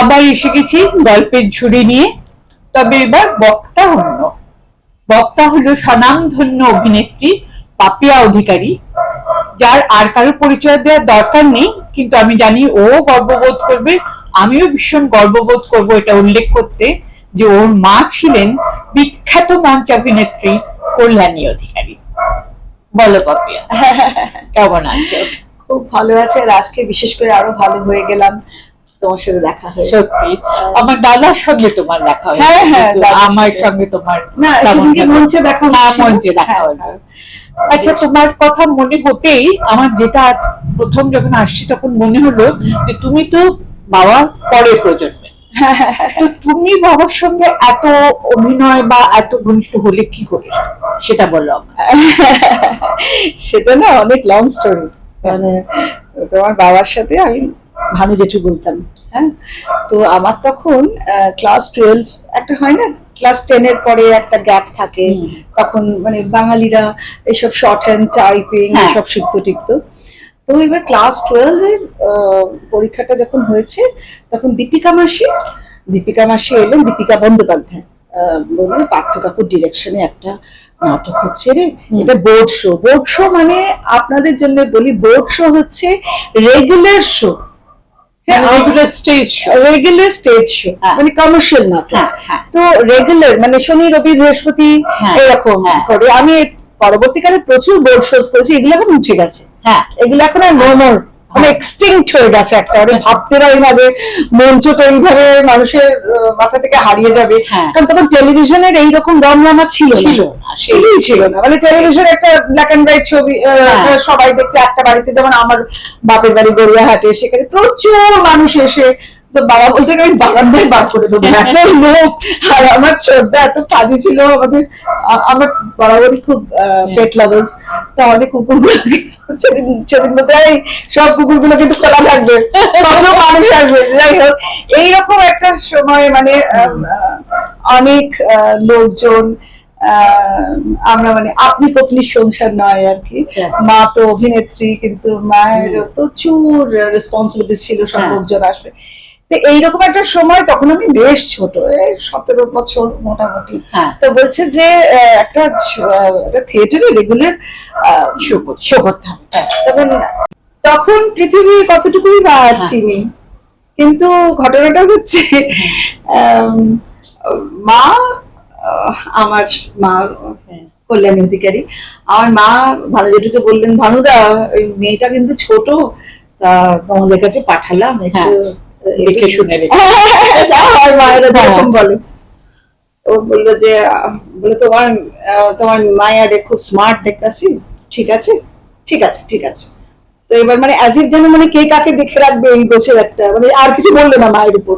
আবার এসে গেছি গল্পের ঝুড়ি নিয়ে। তবে এবার বক্তা অন্য বক্তা হলো স্বনামধন্য অভিনেত্রী পাপিয়া অধিকারী। যার আর কারও পরিচয় দেওয়ার দরকার নেই কিন্তু আমি জানি ও গর্ববোধ করবে। আমিও ভীষণ গর্ববোধ করব এটা উল্লেখ করতে যে ওর মা ছিলেন বিখ্যাত মঞ্চ অভিনেত্রী কল্যাণী অধিকারী। বলো পাপিয়া কেমন আছো? খুব ভালো আছে আর আজকে বিশেষ করে আরও ভালো হয়ে গেলাম। তোমার সাথে দেখা হয়ে সত্যি আমার দাদার সঙ্গে তোমার দেখা হয়েছে হ্যাঁ, হ্যাঁ, আমার সঙ্গে। তোমার না মঞ্চে দেখা হ্যাঁ, হচ্ছিল। মঞ্চে দেখা হ্যাঁ, হলো। হ্যাঁ। আচ্ছা তোমার কথা মনে হতেই আমার যেটা আজ প্রথম যখন আসছি তখন মনে হলো যে তুমি তো বাবা পরের প্রজন্মে তুমি বাবার সঙ্গে এত অভিনয় বা এত ঘনিষ্ঠ হলে কি করে সেটা বলো আমায়। সেটা না অনেক লং স্টোরি মানে তোমার বাবার সাথে আমি ভানু জেঠু বলতাম হ্যাঁ? তো আমার তখন ক্লাস টুয়েলভ একটা হয় না? ক্লাস টেনের পরে একটা গ্যাপ থাকে। তখন মানে বাঙালিরা এসব শর্ট হ্যান্ড টাইপিং। এসব শিখতো টিকতো তো এবার ক্লাস টুয়েলভের পরীক্ষাটা যখন হয়েছে তখন দীপিকা মাসি দীপিকা মাসি এলেন দীপিকা বন্দ্যোপাধ্যায়। আহ, বললেন পার্থ কাকুর ডিরেকশনে একটা নাটক হচ্ছে রে। এটা বোর্ড শো বোর্ড শো মানে আপনাদের জন্য বলি বোর্ড শো হচ্ছে regular show regular stage regular stage show. মানে কমার্শিয়াল নাটক হ্যাঁ, হ্যাঁ। তো রেগুলার মানে শনি রবি বৃহস্পতি হ্যাঁ, এরকম হ্যাঁ। করে আমি পরবর্তীকালে প্রচুর বোর্ড শোজ করেছি এগুলো এখন উঠে গেছে হ্যাঁ এগুলো এখন আর নোমর মানে এক্সটিংক্ট হয়ে গেছে একটা মানে ভাবতে পারি না যে মঞ্চটা এইভাবে মানুষের মাথা থেকে হারিয়ে যাবে হ্যাঁ। কারণ তখন টেলিভিশনের এইরকম রমরমা ছিল। ছিল সেই- ছিল না মানে টেলিভিশন একটা ব্ল্যাক এন্ড হোয়াইট ছবি হ্যাঁ। সবাই দেখতে একটা বাড়িতে যেমন আমার বাপের বাড়ি গড়িয়াহাটে সেখানে প্রচুর মানুষ এসে তো বাবা বলতে আমি বারান্দায় বার করে দেবো। লোক। আর আমার ছোটদা এত কাজে ছিল আমাদের আমার বরাবরই খুব পেট লাভার্স তো আমাদের কুকুরগুলোকে সেদিন সেদিন বলতে "এই, সব কুকুরগুলো কিন্তু খোলা থাকবে কত মানুষ আসবে যাই হোক এইরকম একটা সময় মানে অনেক লোকজন আহ, আমরা মানে আপনি কপনির সংসার নয় আর কি। হ্যাঁ। মা তো অভিনেত্রী কিন্তু মায়ের প্রচুর রেসপন্সিবিলিটি ছিল সব হ্যাঁ। লোকজন আসবে। তো এইরকম একটা সময় তখন আমি বেশ ছোট সতেরো বছর মোটামুটি হ্যাঁ। তো বলছে যে একটা থিয়েটারে রেগুলার শো করতে হবে তখন তখন পৃথিবী কতটুকুই বা হ্যাঁ। চিনি কিন্তু ঘটনাটা হচ্ছে মা আমার মা হ্যাঁ। কল্যাণী অধিকারী আমার মা ভানু জেঠুকে বললেন ভানুদা ওই মেয়েটা কিন্তু ছোট তা তোমাদের কাছে পাঠালাম একটু শুনে। যা হয় মায়েরা যেরকম বলে। ও বলল যে বলে তোমার তোমার মায়ারে খুব স্মার্ট দেখতাছি। ঠিক আছে? ঠিক আছে ঠিক আছে। তো এবার মানে অ্যাজ ইফ যেন মানে কে কাকে দেখে রাখবে এই বছর একটা মানে আর কিছু বলল না মায়ের উপর।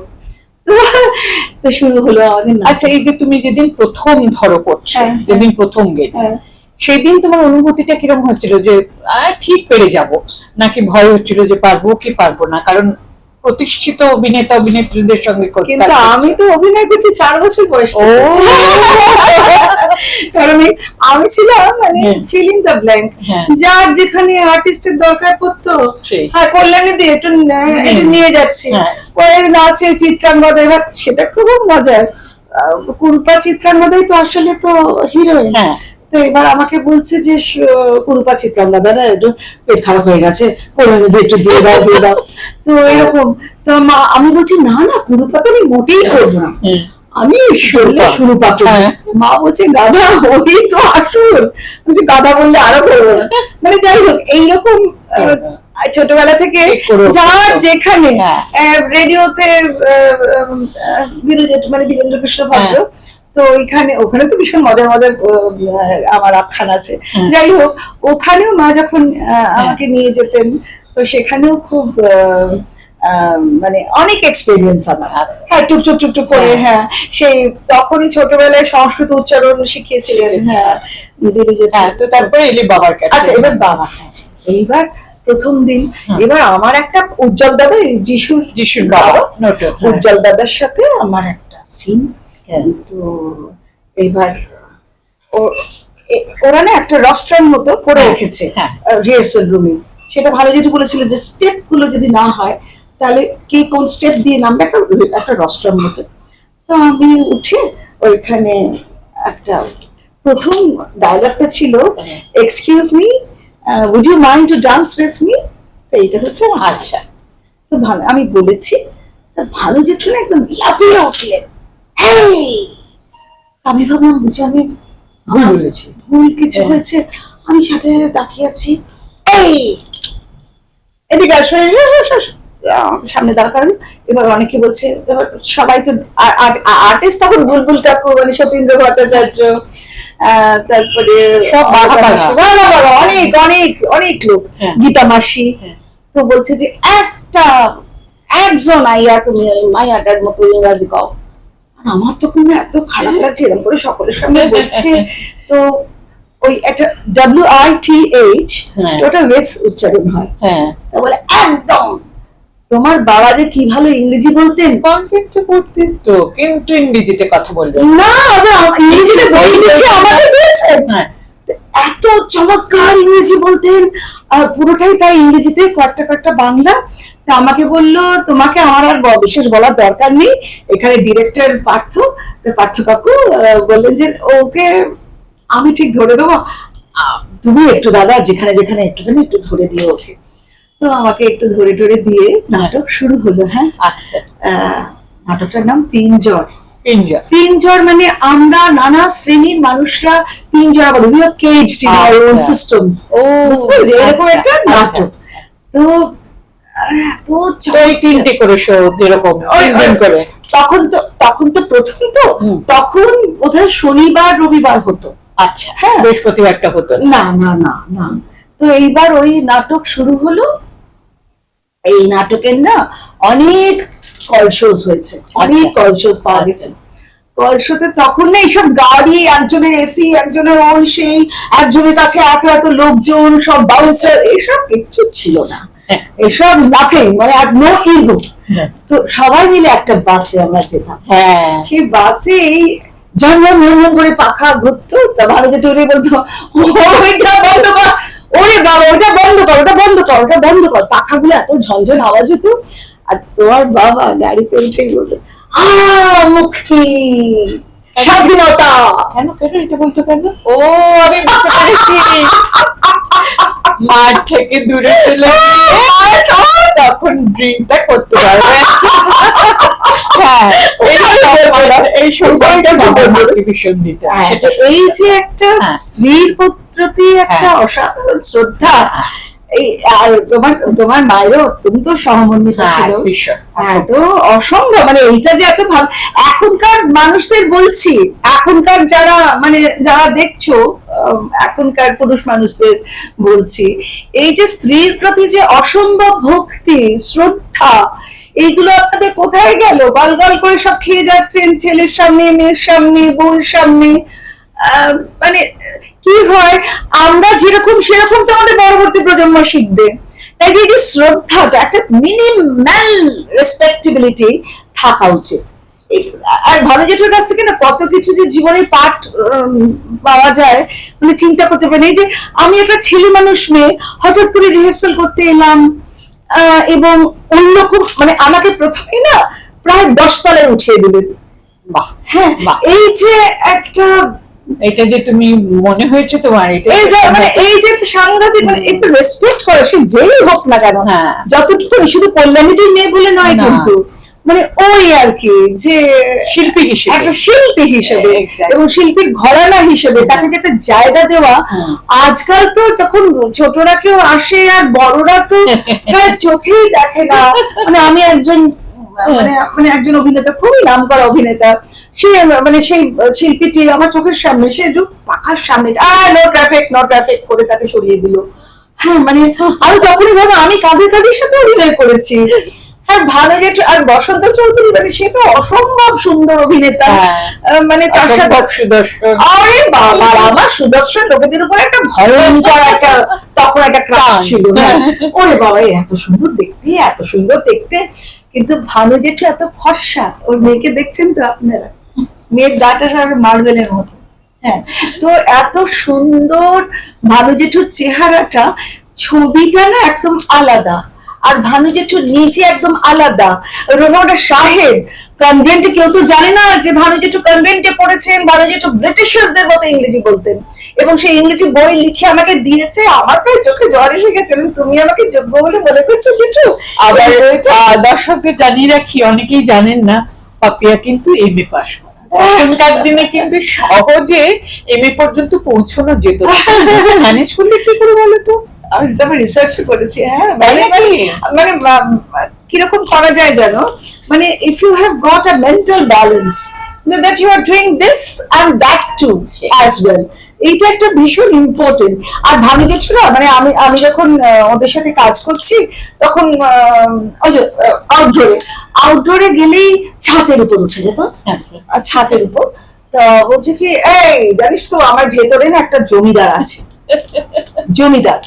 তো- শুরু হলো আমাদের আচ্ছা এই যে তুমি যেদিন প্রথম ধরো করছ হ্যাঁ। যেদিন প্রথম গেলে হ্যাঁ। সেদিন তোমার অনুভূতিটা কীরকম হচ্ছিল? যে আহ, ঠিক পেরে যাব। নাকি ভয় হচ্ছিল যে পারব কি পারব না? কারণ প্রতিষ্ঠিত অভিনেতা অভিনেত্রীদের সঙ্গে কিন্তু আমি তো অভিনয় করছি চার বছর বয়স কারণ আমি ছিলাম মানে ফিলিং দ্য ব্ল্যাঙ্ক হ্যাঁ। যার যেখানে আর্টিস্টের দরকার পড়তো হ্যাঁ কল্যাণী দিয়ে একটু। নিয়ে যাচ্ছি। হ্যাঁ। ওই নাচে চিত্রাঙ্গদা এবার সেটা তো খুব মজার কুরুপা চিত্রাঙ্গদাই তো আসলে তো হিরোইন হ্যাঁ। তো এবার আমাকে বলছে যে কুরুপা চিত্রাঙ্গদা না একটু পেট খারাপ হয়ে গেছে। দিয়ে একটু দিয়ে দাও দিয়ে দাও। তো এরকম তো মা আমি বলছি না না কুরুপা তো আমি মোটেই করব না। আমি শুনলে শুরু পাবো। মা বলছে গাধা ওই তো আসল। বলছে গাধা বললে আরও করব না। মানে যাই হোক এইরকম ছোটবেলা থেকে ঠিক যার যেখানে হ্যাঁ। রেডিওতে মানে বীরেন্দ্র কৃষ্ণ ভদ্র হ্যাঁ। তো ওইখানে ওখানে তো ভীষণ মজার মজার আমার আখ্যান আছে হ্যাঁ। যাই হোক ওখানেও মা যখন আহ, আমাকে নিয়ে যেতেন তো সেখানেও খুব মানে অনেক এক্সপিরিয়েন্স আমার আচ্ছা। হ্যাঁ টুক টুক টুক টুক করে হ্যাঁ। হ্যাঁ সেই তখনই ছোটবেলায় সংস্কৃত উচ্চারণ শিখিয়েছিলেন হ্যাঁ হ্যাঁ তো তারপরে এলি বাবার কাছে আচ্ছা এবার বাবা কাছে এইবার প্রথম দিন হ্যাঁ। এবার আমার একটা উজ্জ্বল দাদা যিশুর যিশুর বাবা হ্যাঁ। উজ্জ্বল দাদার সাথে আমার একটা সিন হ্যাঁ। তো এইবার ও- ওরা না একটা রস্ট্রান মতো করে হ্যাঁ, রেখেছে হ্যাঁ। রিহার্সাল রুমে সেটা ভালো যেটা বলেছিল যে স্টেপগুলো যদি না হয় তাহলে কে কোন স্টেপ দিয়ে নামবে? একটা একটা রস্ট্রাম মতো। তো আমি উঠে ওইখানে একটা প্রথম ডায়লগটা ছিল হ্যাঁ। Excuse me would you mind to dance with me তো এইটা হচ্ছে আমার। আচ্ছা। তো ভালো আমি বলেছি তো ভালো না একদম লাফিয়ে উঠলেন। আমি ভাবলাম বুঝি আমি ভুল বলেছি। ভুল কিছু হ্যাঁ। হয়েছে? আমি সাথে সাথে তাকিয়ে আছি। এই! এদিকে আসো, সামনে দাঁড় করানো এবার অনেকে বলছে সবাই তো আর্টিস্ট তখন বুলবুল কাকু মানে সতীন্দ্র ভট্টাচার্য আহ, তারপরে অনেক অনেক অনেক লোক। হ্যাঁ। গীতা মাসি হ্যাঁ। তো বলছে যে একটা একজন আইয়া তুমি ওই মাইয়াটার মতো ইংরাজি গাও আর আমার তো কোনো এত খারাপ লাগছে এরকম করে সকলের সামনে বলছে। তো ওই একটা ডাব্লিউ আই টি এইচ। ওটা ওয়েস উচ্চারণ হয়। হ্যাঁ। বলে একদম! তোমার বাবা যে কি ভালো ইংরেজি বলতেন? কনফিডেন্ট পড়তেন তো কিন্তু ইংরেজিতে কথা বলবেন না। ইংরেজিতে বই লিখে আমাকে দিয়েছেন হ্যাঁ। এত চমৎকার ইংরেজি বলতেন আর পুরোটাই প্রায় ইংরেজিতে কয়েকটা কয়েকটা বাংলা। তা আমাকে বলল তোমাকে আমার আর বিশেষ বলার দরকার নেই। এখানে ডিরেক্টর পার্থ তো পার্থ কাকু বললেন যে ওকে আমি ঠিক ধরে দেবো। তুমি একটু দাদা যেখানে যেখানে একটুখানি একটু ধরে দিয়ে ওকে। তো আমাকে একটু ধরে ধরে দিয়ে নাটক শুরু হলো হ্যাঁ? আচ্ছা। আহ, নাটকটার নাম পিঞ্জর। পিঞ্জা পিঞ্জর মানে আমরা নানা শ্রেণির মানুষরা পিঞ্জরা বলি। We are caged in own আচ্ছা। সিস্টেমস ও এরকম আচ্ছা, একটা আচ্ছা। নাটক। তো তো ওই তিনটে করে শো এরকম করে। তখন তো তখন তো প্রথম তো তখন বোধহয় শনিবার রবিবার হতো। আচ্ছা হ্যাঁ। বৃহস্পতিবারটা হতো। না না না না। তো এইবার ওই নাটক শুরু হলো। এই নাটকের না অনেক কল শোজ হয়েছে অনেক আচ্ছা। কল শোজ পাওয়া আচ্ছা। গেছে কল শোতে তখন না এইসব গাড়ি একজনের এসি একজনের ওই সেই একজনের কাছে এত এত লোকজন সব বাউন্সার এইসব কিচ্ছু ছিল না হ্যাঁ। এসব নাথিং মানে আর নো ইগো হ্যাঁ। তো সবাই মিলে একটা বাসে আমরা যেতাম হ্যাঁ সেই বাসে ঝনঝন ঝনঝন করে পাখা ঘুরতো তা ওরে বলতো ওইটা বন্ধ কর ওরে বাবা ওটা বন্ধ কর ওটা বন্ধ কর ওটা বন্ধ কর পাখাগুলো এত ঝনঝন আওয়াজ হতো আর তোমার বাবা গাড়িতে উঠেই বলতো আ মুক্তি স্বাধীনতা। কেন? কেন এটা বলতো কেন? ও আমি বুঝতে পেরেছি। মাঠ থেকে দূরে চলে তখন ড্রিঙ্কটা করতে পারবে। হ্যাঁ এই হ্যাঁ, এই যে একটা হ্যাঁ। স্ত্রীর প্রতি একটা। অসাধারণ শ্রদ্ধা এই আর তোমার তোমার মায়েরও অত্যন্ত সহমর্মিতা হ্যাঁ, ছিল। ভীষণ হ্যাঁ অসম্ভব। মানে এইটা যে এত ভালো এখনকার মানুষদের বলছি এখনকার যারা মানে যারা দেখছ এখনকার পুরুষ মানুষদের বলছি এই যে স্ত্রীর প্রতি যে অসম্ভব ভক্তি শ্রদ্ধা এইগুলো আপনাদের কোথায় গেল? গাল গাল করে সব খেয়ে যাচ্ছেন ছেলের সামনে মেয়ের সামনে বোন সামনে আহ, মানে কি হয়? আমরা যেরকম সেরকম তো আমাদের পরবর্তী প্রজন্ম শিখবে। তাই যে যে শ্রদ্ধাটা একটা মিনিমাল রেসপেক্টেবিলিটি থাকা উচিত। আর ভালো জেঠুর কাছ থেকে না কত কিছু যে জীবনের পাঠ পাওয়া যায় মানে চিন্তা করতে পারি এই যে আমি একটা ছেলে মানুষ মেয়ে হঠাৎ করে রিহার্সাল করতে এলাম আহ, এবং অন্যরকম মানে আমাকে প্রথমে না প্রায় দশ তলায় উঠিয়ে দিলেন। বাহ হ্যাঁ বাহ। এই যে একটা এটা যে তুমি মনে হয়েছে তোমার এটা মানে এই যে সাংঘাতিক মানে একটু রেসপেক্ট করে সে যেই হোক না কেন হ্যাঁ। যতটুকু শুধু কল্যাণীদের মেয়ে বলে নয় কিন্তু মানে ওই আর কি যে শিল্পী হিসেবে। একটা শিল্পী হিসেবে এবং শিল্পীর ঘরানা হিসেবে তাকে যে একটা জায়গা দেওয়া আজকাল তো যখন ছোটরা কেউ আসে আর বড়রা তো প্রায় চোখেই দেখে না। মানে আমি একজন মানে মানে একজন অভিনেতা খুবই নাম করা অভিনেতা। সে মানে সেই শিল্পীটি আমার চোখের সামনে সে একটু পাখার সামনে আর নো ট্রাফিক নো ট্রাফিক করে তাকে সরিয়ে দিল। হ্যাঁ মানে আমি তখনই ভাবো আমি কাঁধে কাঁধের সাথে অভিনয় করেছি। হ্যাঁ ভালো যে আর বসন্ত চৌধুরী মানে সে তো অসম্ভব সুন্দর অভিনেতা। হ্যাঁ। মানে তার সাথে সুদর্শন। আরে বাবা আমার সুদর্শন লোকেদের উপর একটা ভয়ঙ্কর একটা তখন একটা ক্রাশ ছিল হ্যাঁ। ওরে বাবা এত সুন্দর দেখতে এত সুন্দর দেখতে। কিন্তু ভানু জেঠু এত ফর্সা, ওর মেয়েকে দেখছেন তো আপনারা? মেয়ের গাটা আর মার্বেলের মতো। হ্যাঁ তো এত সুন্দর ভানু জেঠুর চেহারাটা, ছবিটা না একদম আলাদা। আর ভানু জেঠু নিচে একদম আলাদা। রোমাটা সাহেব কনভেন্টে কেউ তো জানে না যে ভানু জেঠু কনভেন্টে পড়েছেন ভানু জেঠু ব্রিটিশার্সদের মতো ইংরেজি বলতেন। এবং সেই ইংরেজি বই লিখে আমাকে দিয়েছে আমার প্রায় চোখে জ্বর এসে গেছে তুমি আমাকে যোগ্য বলে মনে করছ জেঠু আবার দর্শকদের জানিয়ে রাখি অনেকেই জানেন না পাপিয়া কিন্তু এম এ পাস করা এখনকার দিনে কিন্তু সহজে এম এ পর্যন্ত পৌঁছানো যেত ম্যানেজ করলে কি করে বলো তো? আমি তবে রিসার্চ করেছি। হ্যাঁ মানে তাই মানে কীরকম করা যায় জানো? মানে if you have got a mental balance that you are doing this and that too as well. এইটা একটা ভীষণ ইম্পর্টেন্ট আর ভাবি যে ছিল মানে আমি আমি যখন ওদের সাথে কাজ করছি তখন আউটডোরে আউটডোরে গেলেই ছাতের উপর উঠে যেত। আচ্ছা। আর ছাতের উপর। তা বলছে কি এই জানিস তো আমার ভেতরে না একটা জমিদার আছে। জমিদার।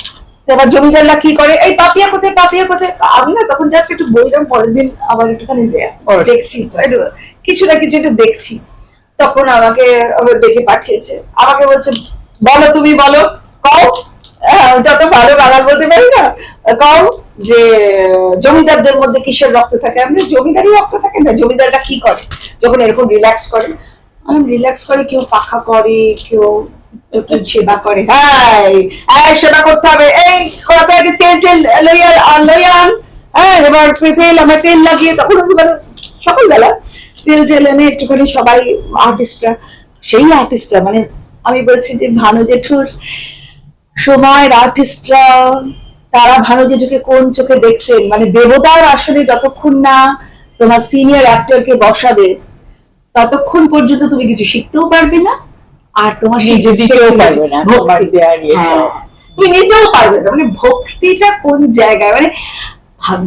তো এবার জমিদাররা কি করে? এই পাপিয়া কোথায় পাপিয়া কোথায়? আমি না তখন জাস্ট একটু বললাম পরের দিন আবার একটুখানি দেখছি কিছু না কিছু একটু দেখছি। তখন আমাকে আবার দেখে পাঠিয়েছে। আমাকে বলছে বলো তুমি বলো কও। হ্যাঁ, যত ভালো বাঙাল বলতে পারি না। কও যে জমিদারদের মধ্যে কিসের রক্ত থাকে? আমি জমিদারই রক্ত থাকে না জমিদাররা কি করে? যখন এরকম রিল্যাক্স করে আমি রিল্যাক্স করে কেউ পাখা করে কেউ সেবা করে। এই সেবা করতে হবে। এই তেল লইয়া লইয়া হ্যাঁ এবার তেল, আমার তেল লাগিয়ে তখন এবার সকালবেলা তেল এনে একটুখানি সবাই আর্টিস্টরা সেই আর্টিস্টরা মানে আমি বলছি যে ভানু জেঠুর সময়ের আর্টিস্টরা তারা ভানু জেঠুকে কোন চোখে দেখতেন মানে দেবতার আসলে যতক্ষণ না তোমার সিনিয়র অ্যাক্টরকে বসাবে, ততক্ষণ পর্যন্ত তুমি কিছু শিখতেও পারবে না। আর তোমার সেই। হ্যাঁ, তুমি নিতেও পারবে না। মানে ভক্তিটা কোন জায়গায়? মানে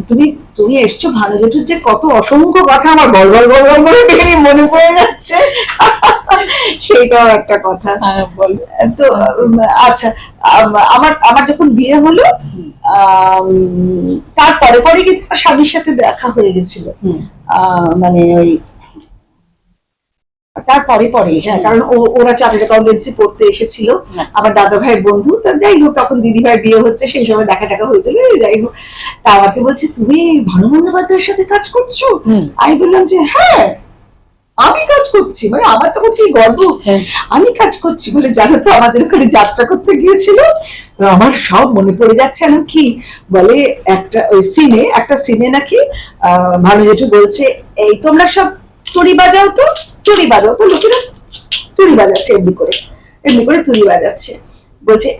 তুমি তুমি এসছো ভালো জেঠুর যে কত অসংখ্য কথা আমার বল বল বল বল বলে মনে পড়ে যাচ্ছে। সেটাও একটা কথা। হ্যাঁ বল। তো আচ্ছা আমার আমার যখন বিয়ে হলো তারপরে পরে কিন্তু আমার স্বামীর সাথে দেখা হয়ে গেছিল? আহ, মানে ওই তারপরে পরে হ্যাঁ কারণ ওরা চার্টার্ড অ্যাকাউন্টেন্সি পড়তে এসেছিল। আচ্ছা। আমার দাদা ভাইয়ের বন্ধু তা যাই হোক তখন দিদি ভাই বিয়ে হচ্ছে সেই সময় দেখা টাকা হয়েছিল যাই হোক। তা আমাকে বলছে তুমি ভানু বন্দ্যোপাধ্যায়ের সাথে কাজ করছ? আমি বললাম যে হ্যাঁ আমি কাজ করছি। মানে আমার তখন কি গর্ব। হ্যাঁ। আমি কাজ করছি বলে জানো তো আমাদের ওখানে যাত্রা করতে গিয়েছিল। আমার সব মনে পড়ে যাচ্ছে আমি কি বলে একটা ওই সিনে একটা সিনে নাকি আহ, ভানু জেঠু বলছে এই তোমরা সব তুড়ি বাজাও তো? তুড়ি বাজাও। তো লোকেরা তুড়ি বাজাচ্ছে এমনি করে। এমনি করে তুড়ি বাজাচ্ছে। বলছে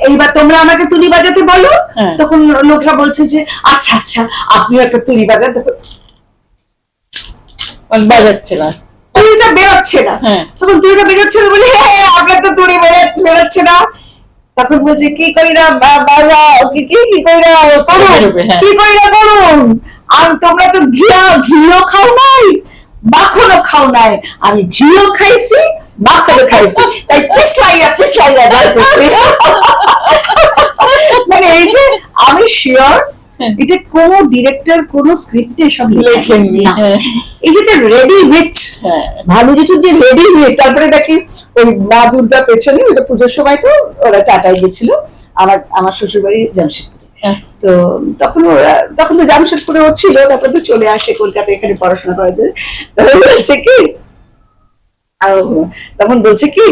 এইবার তোমরা আমাকে তুড়ি বাজাতে বলো। হ্যাঁ। তখন লোকরা বলছে যে আচ্ছা আচ্ছা আপনিও একটা তুড়ি বাজান। তখন বাজাচ্ছে না। বেরোচ্ছে না। হ্যাঁ। তখন তুড়িটা বেরোচ্ছে না বলি হ্যাঁ আপনার তো তুড়ি বেরোচ্ছে না। তখন বলছে কি কইরা বা- বাজা কি কি কি কইরা করুন? হ্যাঁ। কি কইরা করুন? আর তোমরা তো ঘিয়া ঘিও খাও নাই? মাখনও খাও নাই আমি ঘিও খাইছি মাখনও খাইছি তাই পিছলাইয়া পিছলাইয়া যাইতেছি মানে এই যে আমি শিওর হ্যাঁ। এটা কোন ডিরেক্টর কোন স্ক্রিপ্টে সব লেখেননি। হ্যাঁ এই যেটা রেডি উইথ ভালো যেটা যে রেডি উইথ তারপরে নাকি ওই মা দুর্গা পেছনে ওটা পুজোর সময় তো ওরা টাটায় গেছিল আমার আমার শ্বশুর বাড়ি জামশেদপুরে আচ্ছা। তো তখন ওরা তখন তো জামশেদপুরে ও ছিল তারপরে তো চলে আসে কলকাতায় এখানে পড়াশোনা করার জন্য। বলছে কি তখন বলছে কি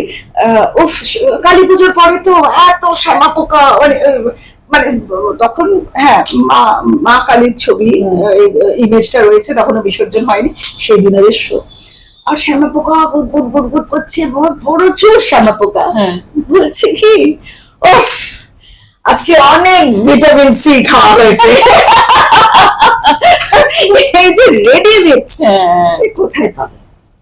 উফ কালী পুজোর পরে তো এত শ্যামা পোকা মানে মানে তখন হ্যাঁ মা মা কালীর ছবি ইমেজটা রয়েছে তখনও বিসর্জন হয়নি সেই দিনের শো আর শ্যামা পোকা গুট গুট গুট করছে প্রচুর শ্যামা পোকা। হ্যাঁ। বলছে কি উফ আজকে অনেক ভিটামিন সি খাওয়া হয়েছে। এই যে রেডিমেড হ্যাঁ কোথায় পাবে?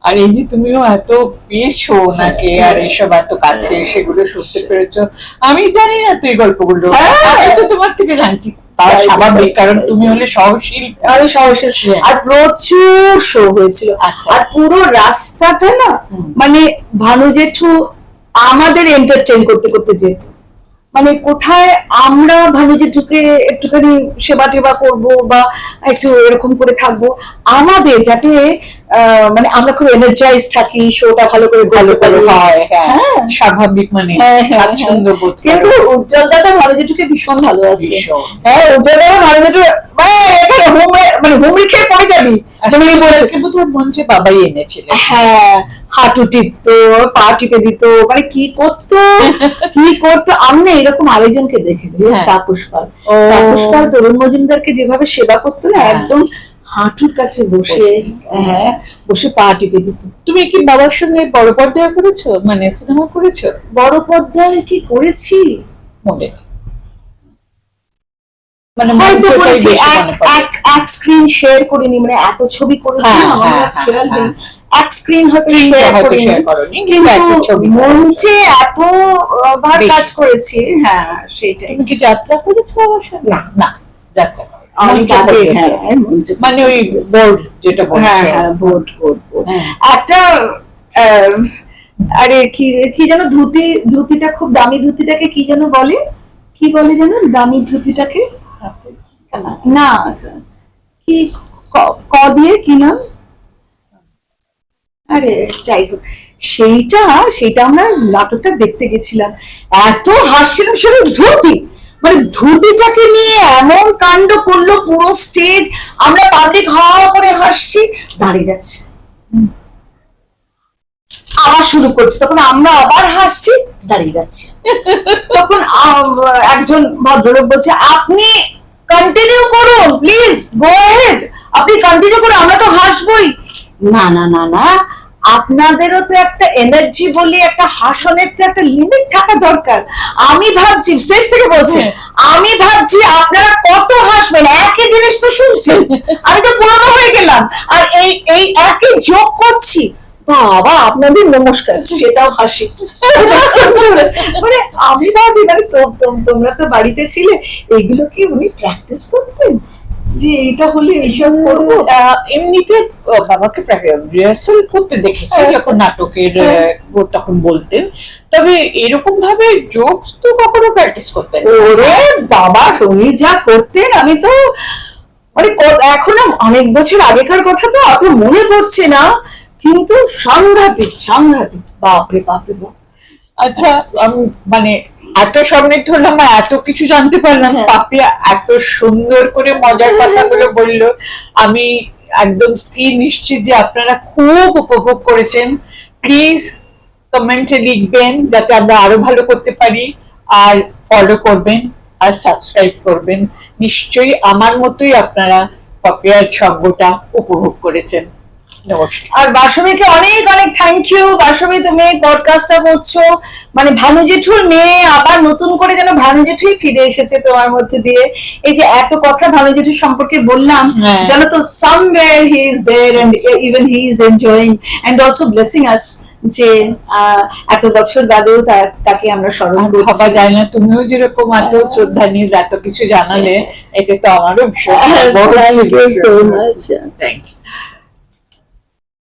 আর এই যে তুমিও এত পেয়েছ ওনাকে আর এসব এত কাছে সেগুলো শুনতে পেরেছ। আমি জানি না তুই গল্পগুলো। হ্যাঁ। তো তোমার থেকে জানছি। তার স্বাভাবিক কারণ তুমি হলে সহশিল্পী আরও সমস্যা হ্যাঁ। আর প্রচুর শো হয়েছিল। আচ্ছা। আর পুরো রাস্তাটা না মানে ভানু জেঠু আমাদের এন্টারটেইন করতে করতে যেত। মানে কোথায় আমরা ভালো যে ঢুকে একটুখানি সেবা টেবা করব বা একটু এরকম করে থাকব? আমাদের যাতে মানে আমরা খুব এনার্জাইজ থাকি শোটা ভালো করে ভালো করে হয় হ্যাঁ হ্যাঁ। স্বাভাবিক মানে হ্যাঁ, কিন্তু উজ্জ্বল দাদা ভালো জেঠুকে ভীষণ ভালোবাসে ভীষণ। হ্যাঁ উজ্জ্বল দাদা ভালো জেঠু মানে এখানে হুমড়ে মানে হুমড়ি খেয়ে পড়ে যাবি তুমি বলছো আজকে বোধহয় মঞ্চে বাবাই এনেছিলেন হ্যাঁ হাঁটু টিপতো পা টিপে দিত মানে কি করতো কি করতো আমি না এরকম আরেকজনকে দেখেছি। তাপস পাল ও। তাপস পাল তরুণ মজুমদারকে যেভাবে সেবা করতো না। একদম হাঁটুর কাছে বসে হ্যাঁ বসে পা টিপে দিত। তুমি কি বাবার সঙ্গে বড় পর্দায় করেছ? মানে সিনেমা করেছ? বড় পর্দায় কি করেছি? মনে। মানে হয়তো করেছি। এক এক এক স্ক্রিন শেয়ার করিনি মানে এত ছবি করেছি হ্যাঁ, আমার হ্যাঁ, খেয়াল হ্যাঁ, নেই। এক স্ক্রিন হয়তো শেয়ার করিনি। কিন্তু মঞ্চে এত বার কাজ করেছি। হ্যাঁ সেটাই। তুমি কি যাত্রা করেছ না। না যাত্রা হ্যাঁ মঞ্চে মানে ওই বোর্ড যেটা হ্যাঁ বোট বোট বোট। একটা আরে কি কি যেন ধুতি ধুতিটা খুব দামি ধুতিটাকে কি যেন বলে? কি বলে যেন দামি ধুতিটাকে? না কি ক- ক দিয়ে কি নাম? আরে যাই হোক। সেইটা সেইটা আমরা নাটকটা দেখতে গেছিলাম। এত হাসছিলাম শুধু ধুতি। মানে ধুতিটাকে নিয়ে এমন কাণ্ড করল পুরো স্টেজ আমরা পাবলিক হাওয়া করে হাসছি, দাঁড়িয়ে যাচ্ছে। আবার শুরু করছে, তখন আমরা আবার হাসছি, দাঁড়িয়ে যাচ্ছে। তখন একজন ভদ্রলোক বলছে, আপনি কন্টিনিউ করুন প্লিজ গো হেড আপনি কন্টিনিউ করুন, আমরা তো হাসবই। না না না না। আপনাদেরও তো একটা এনার্জি বলি একটা হাসনের তো একটা লিমিট থাকা দরকার। আমি ভাবছি স্টেজ থেকে বলছে হ্যাঁ। আমি ভাবছি আপনারা কত হাসবেন? একই জিনিস তো শুনছেন আমি তো পুরনো হয়ে গেলাম। আর এই এই একই যোগ করছি। বাবা আপনাদের নমস্কার সেটাও হাসি। মানে আমি ভাবি মানে তোমরা তো বাড়িতে ছিলে এগুলো কি উনি প্র্যাকটিস করতেন? যে এইটা হলে এইসব করব এমনিতে বাবাকে রিহার্সাল করতে দেখেছি হ্যাঁ। যখন নাটকের হ্যাঁ। তখন বলতেন তবে এরকম ভাবে জোকস তো কখনো প্র্যাকটিস করতেন। ওরে বাবা উনি যা করতেন আমি তো মানে এখনও অনেক বছর আগেকার কথা তো অত মনে পড়ছে না কিন্তু সাংঘাতিক সাংঘাতিক বাপরে বাপরে বাপ আচ্ছা আমি মানে এত সমৃদ্ধ হলাম আর এত কিছু জানতে পারলাম। হ্যাঁ। পাপিয়া এত সুন্দর করে মজার কথাগুলো বলল। আমি একদম সি নিশ্চিত যে আপনারা খুব উপভোগ করেছেন। প্লিজ কমেন্টে লিখবেন যাতে আমরা আরও ভালো করতে পারি। আর ফলো করবেন আর সাবস্ক্রাইব করবেন। নিশ্চয়ই আমার মতোই আপনারা পাপিয়ার সঙ্গটা উপভোগ করেছেন। আর বাসমিকে অনেক অনেক থ্যাংক ইউ বাসমি তুমি পডকাস্টটা করছ। মানে ভানু জেঠুর মেয়ে আবার নতুন করে যেন ভানু জেঠুই ফিরে এসেছে তোমার মধ্যে দিয়ে। এই যে এত কথা ভানু জেঠুর সম্পর্কে বললাম হ্যাঁ। যেন তো somewhere he is there and even he is enjoying and also blessing us যে আহ, এত বছর বাদেও তাকে আমরা স্মরণ ভাবা যায় না তুমিও যেরকম এত শ্রদ্ধা নিয়ে এত কিছু জানালে এতে তো আমারও ভীষণ. Thank you